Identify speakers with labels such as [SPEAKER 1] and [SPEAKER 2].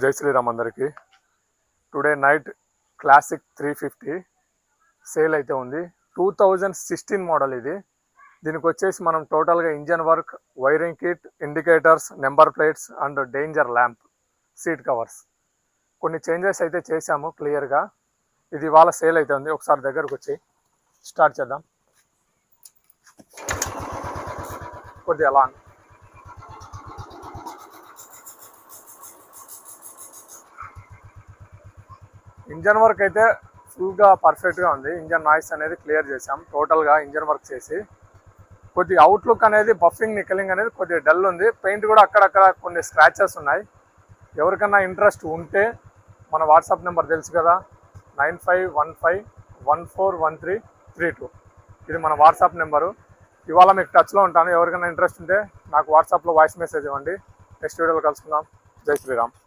[SPEAKER 1] జై శ్రీరామ్ అందరికీ. Today night classic three fifty sale అయితే ఉంది. టూ థౌజండ్ సిక్స్టీన్ మోడల్ ఇది. దీనికి వచ్చేసి మనం టోటల్గా engine work wiring kit indicators number plates and danger lamp seat covers కొన్ని చేంజెస్ అయితే చేశాము క్లియర్గా ఇది ఇవాళ సేల్ అయితే ఉంది. ఒకసారి దగ్గరకు వచ్చి స్టార్ట్ చేద్దాం. కొద్దిగా లాంగ్ ఇంజన్ వర్క్ అయితే ఫుల్గా పర్ఫెక్ట్గా ఉంది. ఇంజన్ నాయిస్ అనేది క్లియర్ చేసాం టోటల్గా ఇంజన్ వర్క్ చేసి కొద్ది అవుట్లుక్ అనేది బఫింగ్ నికలింగ్ అనేది కొద్దిగా డల్ ఉంది. పెయింట్ కూడా అక్కడక్కడ కొన్ని స్క్రాచెస్ ఉన్నాయి. ఎవరికన్నా ఇంట్రెస్ట్ ఉంటే మన వాట్సాప్ నెంబర్ తెలుసు కదా nine five one five one four one three three two. ఇది మన వాట్సాప్ నెంబరు ఇవాళ మీకు టచ్లో ఉంటాను. ఎవరికైనా ఇంట్రెస్ట్ ఉంటే నాకు వాట్సాప్లో వాయిస్ మెసేజ్ ఇవ్వండి. నెక్స్ట్ వీడియోలో కలుసుకుందాం. జై శ్రీరామ్.